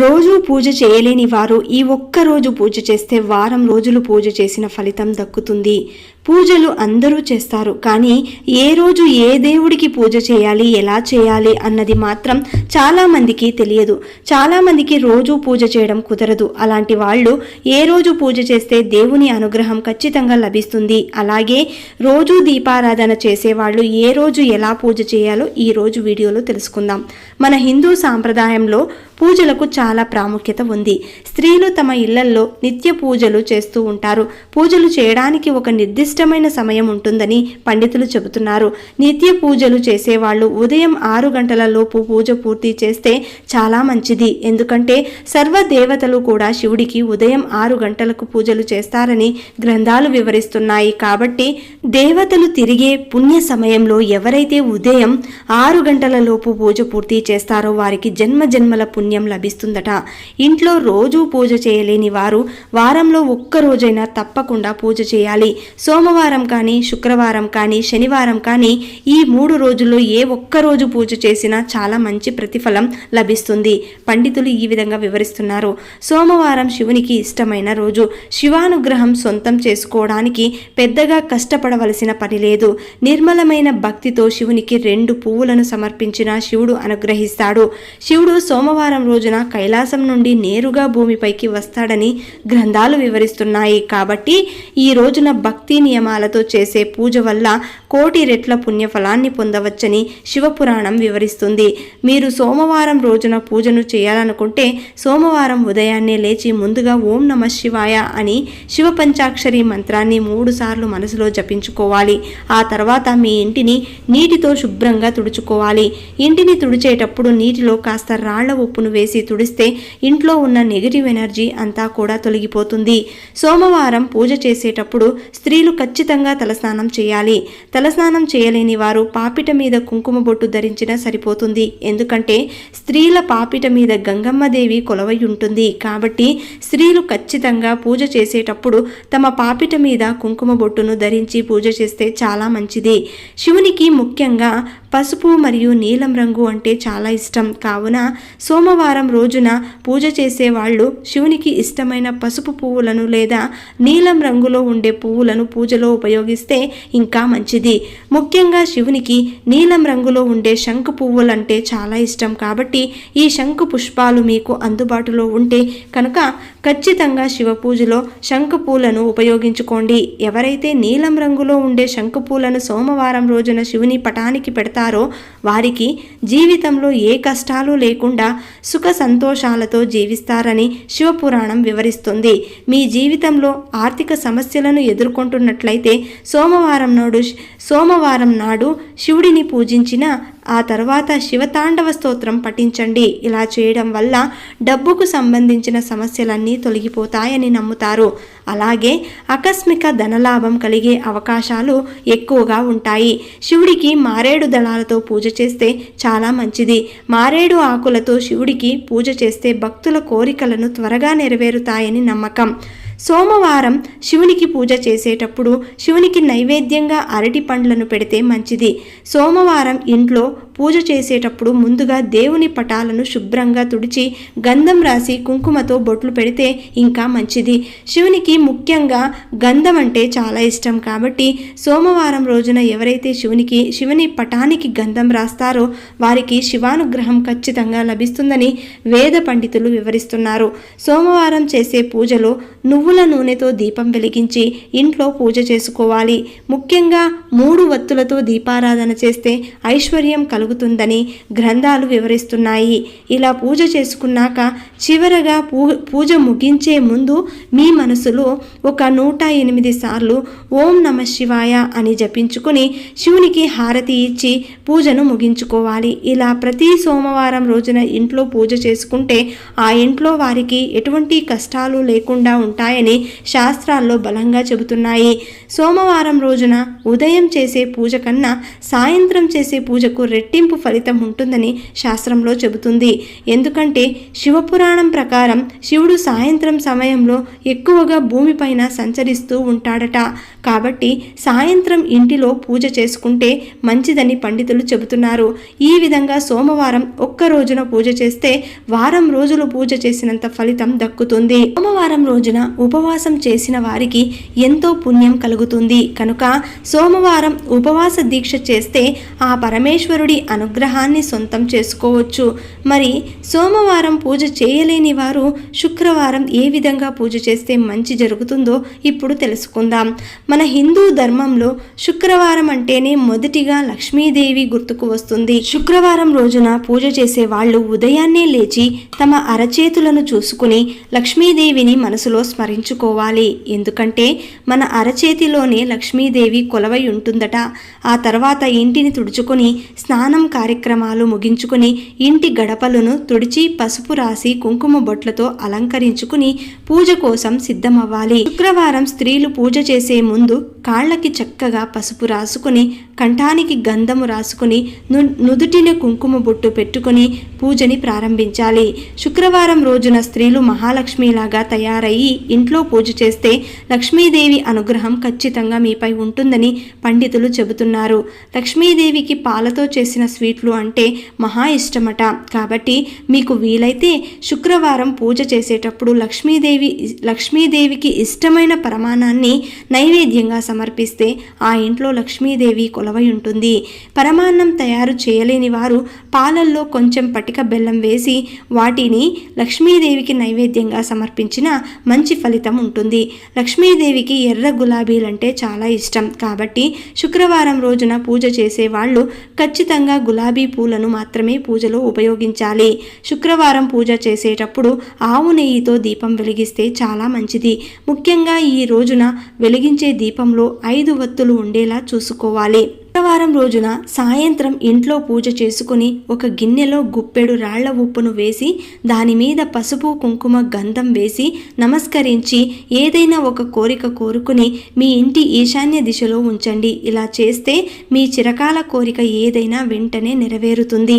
రోజు పూజ చేయలేని వారు ఈ ఒక్క రోజు పూజ చేస్తే వారం రోజులు పూజ చేసిన ఫలితం దక్కుతుంది. పూజలు అందరూ చేస్తారు. కానీ ఏ రోజు ఏ దేవుడికి పూజ చేయాలి ఎలా చేయాలి అన్నది మాత్రం చాలామందికి తెలియదు. చాలామందికి రోజు పూజ చేయడం కుదరదు. అలాంటి వాళ్ళు ఏ రోజు పూజ చేస్తే దేవుని అనుగ్రహం ఖచ్చితంగా లభిస్తుంది. అలాగే రోజు దీపారాధన చేసేవాళ్ళు ఏ రోజు ఎలా పూజ చేయాలో ఈ రోజు వీడియోలో తెలుసుకుందాం. మన హిందూ సాంప్రదాయంలో పూజలకు చాలా ప్రాముఖ్యత ఉంది. స్త్రీలు తమ ఇళ్ళల్లో నిత్య పూజలు చేస్తూ ఉంటారు. పూజలు చేయడానికి ఒక నిర్దిష్ట నిర్దిష్టమైన సమయం ఉంటుందని పండితులు చెబుతున్నారు. నిత్య పూజలు చేసేవాళ్ళు ఉదయం ఆరు గంటల లోపు పూజ పూర్తి చేస్తే చాలా మంచిది. ఎందుకంటే సర్వ దేవతలు కూడా శివుడికి ఉదయం ఆరు గంటలకు పూజలు చేస్తారని గ్రంథాలు వివరిస్తున్నాయి. కాబట్టి దేవతలు తిరిగే పుణ్య సమయంలో ఎవరైతే ఉదయం ఆరు గంటల లోపు పూజ పూర్తి చేస్తారో వారికి జన్మ జన్మల పుణ్యం లభిస్తుందట. ఇంట్లో రోజూ పూజ చేయలేని వారు వారంలో ఒక్క రోజైనా తప్పకుండా పూజ చేయాలి. సోమవారం కానీ శుక్రవారం కానీ శనివారం కానీ ఈ మూడు రోజుల్లో ఏ ఒక్క రోజు పూజ చేసినా చాలా మంచి ప్రతిఫలం లభిస్తుంది. పండితులు ఈ విధంగా వివరిస్తున్నారు. సోమవారం శివునికి ఇష్టమైన రోజు. శివానుగ్రహం సొంతం చేసుకోవడానికి పెద్దగా కష్టపడవలసిన పని లేదు. నిర్మలమైన భక్తితో శివునికి రెండు పువ్వులను సమర్పించిన శివుడు అనుగ్రహిస్తాడు. శివుడు సోమవారం రోజున కైలాసం నుండి నేరుగా భూమిపైకి వస్తాడని గ్రంథాలు వివరిస్తున్నాయి. కాబట్టి ఈ రోజున భక్తి నియమాలతో చేసే పూజ వల్ల కోటి రెట్ల పుణ్యఫలాన్ని పొందవచ్చని శివపురాణం వివరిస్తుంది. మీరు సోమవారం రోజున పూజను చేయాలనుకుంటే సోమవారం ఉదయాన్నే లేచి ముందుగా ఓం నమ శివాయ అని శివ పంచాక్షరి మంత్రాన్ని మూడు సార్లు మనసులో జపించుకోవాలి. ఆ తర్వాత మీ ఇంటిని నీటితో శుభ్రంగా తుడుచుకోవాలి. ఇంటిని తుడిచేటప్పుడు నీటిలో కాస్త రాళ్ళ ఉప్పును వేసి తుడిస్తే ఇంట్లో ఉన్న నెగిటివ్ ఎనర్జీ అంతా కూడా తొలగిపోతుంది. సోమవారం పూజ చేసేటప్పుడు స్త్రీలు ఖచ్చితంగా తలస్నానం చేయాలి. తలస్నానం చేయలేని వారు పాపిట మీద కుంకుమ బొట్టు ధరించినా సరిపోతుంది. ఎందుకంటే స్త్రీల పాపిట మీద గంగమ్మదేవి కొలవై ఉంటుంది కాబట్టి స్త్రీలు ఖచ్చితంగా పూజ చేసేటప్పుడు తమ పాపిట మీద కుంకుమ బొట్టును ధరించి పూజ చేస్తే చాలా మంచిది. శివునికి ముఖ్యంగా పసుపు మరియు నీలం రంగు అంటే చాలా ఇష్టం. కావున సోమవారం రోజున పూజ చేసే వాళ్ళు శివునికి ఇష్టమైన పసుపు పువ్వులను లేదా నీలం రంగులో ఉండే పువ్వులను పూజ పూజలో ఉపయోగిస్తే ఇంకా మంచిది. ముఖ్యంగా శివునికి నీలం రంగులో ఉండే శంకు పువ్వులంటే చాలా ఇష్టం కాబట్టి ఈ శంకు పుష్పాలు మీకు అందుబాటులో ఉంటే కనుక ఖచ్చితంగా శివపూజలో శంఖపూలను ఉపయోగించుకోండి. ఎవరైతే నీలం రంగులో ఉండే శంఖపూలను సోమవారం రోజున శివుని పటానికి పెడతారో వారికి జీవితంలో ఏ కష్టాలు లేకుండా సుఖ సంతోషాలతో జీవిస్తారని శివపురాణం వివరిస్తుంది. మీ జీవితంలో ఆర్థిక సమస్యలను ఎదుర్కొంటున్నట్లయితే సోమవారం నాడు సోమవారం నాడు శివుడిని పూజించిన ఆ తర్వాత శివతాండవ స్తోత్రం పఠించండి. ఇలా చేయడం వల్ల డబ్బుకు సంబంధించిన సమస్యలన్నీ తొలగిపోతాయని నమ్ముతారు. అలాగే ఆకస్మిక ధనలాభం కలిగే అవకాశాలు ఎక్కువగా ఉంటాయి. శివుడికి మారేడు దళాలతో పూజ చేస్తే చాలా మంచిది. మారేడు ఆకులతో శివుడికి పూజ చేస్తే భక్తుల కోరికలను త్వరగా నెరవేరుతాయని నమ్మకం. సోమవారం శివునికి పూజ చేసేటప్పుడు శివునికి నైవేద్యంగా అరటి పండ్లను పెడితే మంచిది. సోమవారం ఇంట్లో పూజ చేసేటప్పుడు ముందుగా దేవుని పటాలను శుభ్రంగా తుడిచి గంధం రాసి కుంకుమతో బొట్లు పెడితే ఇంకా మంచిది. శివునికి ముఖ్యంగా గంధం అంటే చాలా ఇష్టం కాబట్టి సోమవారం రోజున ఎవరైతే శివునికి శివుని పటానికి గంధం రాస్తారో వారికి శివానుగ్రహం ఖచ్చితంగా లభిస్తుందని వేద పండితులు వివరిస్తున్నారు. సోమవారం చేసే పూజలో నువ్వుల నూనెతో దీపం వెలిగించి ఇంట్లో పూజ చేసుకోవాలి. ముఖ్యంగా మూడు వత్తులతో దీపారాధన చేస్తే ఐశ్వర్యం కలుగు కలుగుతుందని గ్రంథాలు వివరిస్తున్నాయి. ఇలా పూజ చేసుకున్నాక చివరగా పూ పూజ ముగించే ముందు మీ మనసులో ఒక నూట ఎనిమిది సార్లు ఓం నమ శివాయ అని జపించుకుని శివునికి హారతి ఇచ్చి పూజను ముగించుకోవాలి. ఇలా ప్రతి సోమవారం రోజున ఇంట్లో పూజ చేసుకుంటే ఆ ఇంట్లో వారికి ఎటువంటి కష్టాలు లేకుండా ఉంటాయని శాస్త్రాల్లో బలంగా చెబుతున్నాయి. సోమవారం రోజున ఉదయం చేసే పూజ కన్నా సాయంత్రం చేసే పూజకు రెట్టి రెట్టింపు ఫలితం ఉంటుందని శాస్త్రంలో చెబుతుంది. ఎందుకంటే శివపురాణం ప్రకారం శివుడు సాయంత్రం సమయంలో ఎక్కువగా భూమిపైన సంచరిస్తూ ఉంటాడట. కాబట్టి సాయంత్రం ఇంటిలో పూజ చేసుకుంటే మంచిదని పండితులు చెబుతున్నారు. ఈ విధంగా సోమవారం ఒక్క రోజున పూజ చేస్తే వారం రోజులు పూజ చేసినంత ఫలితం దక్కుతుంది. సోమవారం రోజున ఉపవాసం చేసిన వారికి ఎంతో పుణ్యం కలుగుతుంది. కనుక సోమవారం ఉపవాస దీక్ష చేస్తే ఆ పరమేశ్వరుడి అనుగ్రహాన్ని సొంతం చేసుకోవచ్చు. మరి సోమవారం పూజ చేయలేని వారు శుక్రవారం ఏ విధంగా పూజ చేస్తే మంచి జరుగుతుందో ఇప్పుడు తెలుసుకుందాం. మన హిందూ ధర్మంలో శుక్రవారం అంటేనే మొదటిగా లక్ష్మీదేవి గుర్తుకు వస్తుంది. శుక్రవారం రోజున పూజ చేసే వాళ్ళు ఉదయాన్నే లేచి తమ అరచేతులను చూసుకుని లక్ష్మీదేవిని మనసులో స్మరించుకోవాలి. ఎందుకంటే మన అరచేతిలోనే లక్ష్మీదేవి కొలవై ఉంటుందట. ఆ తర్వాత ఇంటిని తుడుచుకొని స్నానం కార్యక్రమాలు ముగించుకుని ఇంటి గడపలను తుడిచి పసుపు రాసి కుంకుమ బొట్లతో అలంకరించుకుని పూజ కోసం సిద్ధమవ్వాలి. శుక్రవారం స్త్రీలు పూజ చేసే ముందు కాళ్ళకి చక్కగా పసుపు రాసుకుని కంఠానికి గంధము రాసుకుని ను నుదుటిన కుంకుమ బొట్టు పెట్టుకుని పూజని ప్రారంభించాలి. శుక్రవారం రోజున స్త్రీలు మహాలక్ష్మిలాగా తయారయ్యి ఇంట్లో పూజ చేస్తే లక్ష్మీదేవి అనుగ్రహం ఖచ్చితంగా మీపై ఉంటుందని పండితులు చెబుతున్నారు. లక్ష్మీదేవికి పాలతో చేసిన స్వీట్లు అంటే మహా ఇష్టమట. కాబట్టి మీకు వీలైతే శుక్రవారం పూజ చేసేటప్పుడు లక్ష్మీదేవి లక్ష్మీదేవికి ఇష్టమైన ప్రమాణాన్ని నైవేద్యంగా సమర్పిస్తే ఆ ఇంట్లో లక్ష్మీదేవి కొలవై ఉంటుంది. పరమాన్నం తయారు చేయలేని వారు పాలల్లో కొంచెం పటిక బెల్లం వేసి వాటిని లక్ష్మీదేవికి నైవేద్యంగా సమర్పించిన మంచి ఫలితం ఉంటుంది. లక్ష్మీదేవికి ఎర్ర గులాబీలంటే చాలా ఇష్టం. కాబట్టి శుక్రవారం రోజున పూజ చేసే వాళ్ళు ఖచ్చితంగా గులాబీ పూలను మాత్రమే పూజలో ఉపయోగించాలి. శుక్రవారం పూజ చేసేటప్పుడు ఆవు నెయ్యితో దీపం వెలిగిస్తే చాలా మంచిది. ముఖ్యంగా ఈ రోజున వెలిగించే దీపంలో ఐదు వత్తులు ఉండేలా చూసుకోవాలి. శుక్రవారం రోజున సాయంత్రం ఇంట్లో పూజ చేసుకుని ఒక గిన్నెలో గుప్పెడు రాళ్ళ ఉప్పును వేసి దాని మీద పసుపు కుంకుమ గంధం వేసి నమస్కరించి ఏదైనా ఒక కోరిక కోరుకుని మీ ఇంటి ఈశాన్య దిశలో ఉంచండి. ఇలా చేస్తే మీ చిరకాల కోరిక ఏదైనా వెంటనే నెరవేరుతుంది.